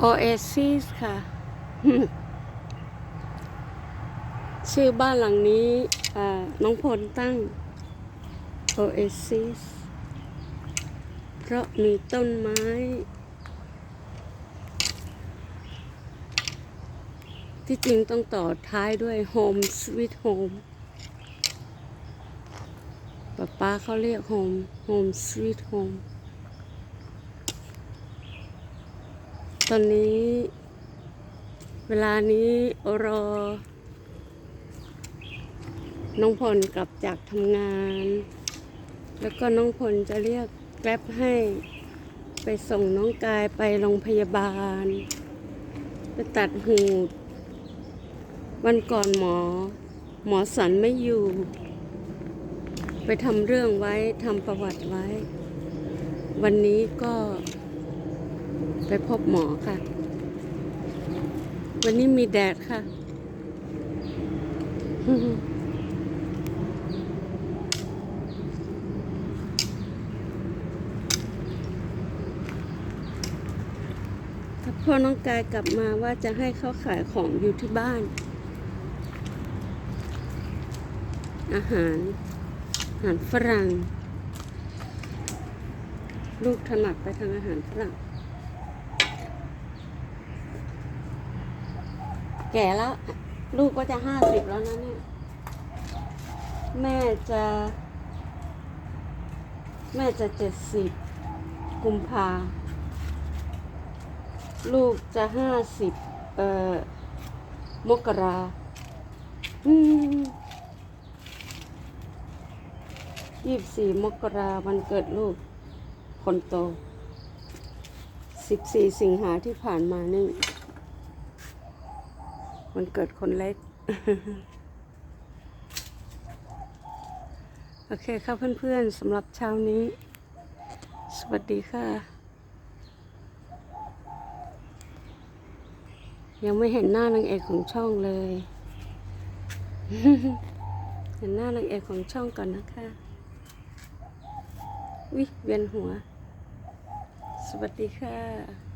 Oasis ค่ะ ชื่อบ้านหลังนี้น้องพลตั้ง Oasis เพราะมีต้นไม้ที่จริงต้องต่อท้ายด้วย Home Sweet Home ป๊าป๊าเขาเรียก Home Home Sweet Home ตอนนี้ เวลานี้รอ น้องพลกลับจากทำงาน แล้วก็น้องพลจะเรียกแกร็บให้ ไปส่งน้องกายไปโรงพยาบาล ไปตัดหูด วันก่อนหมอ หมอสันไม่อยู่ ไปทำเรื่องไว้ทำประวัติไว้ วันนี้ก็ ไปพบหมอค่ะ วันนี้มีแดดค่ะ ถ้าพ่อน้องกายกลับมาว่าจะให้เขาขายของอยู่ที่บ้าน อาหาร อาหารฝรั่ง ลูกถนัดไปทางอาหารฝรั่ง แก่แล้ว ลูกก็จะห้าสิบแล้วนะเนี่ย แม่จะ แม่จะเจ็ดสิบกุมภาลูกจะห้าสิบเอ่อมกราอืมยี่สิบสี่มกราวันเกิดลูกคนโตสิบสี่สิงหาที่ผ่านมานี่ วันเกิดคนเล็ก โอเคครับเพื่อนๆสำหรับเช้านี้ สวัสดีค่ะ ยังไม่เห็นหน้านางเอกของช่องเลย เห็นหน้านางเอกของช่องก่อนนะคะวิเวียนหัว สวัสดีค่ะ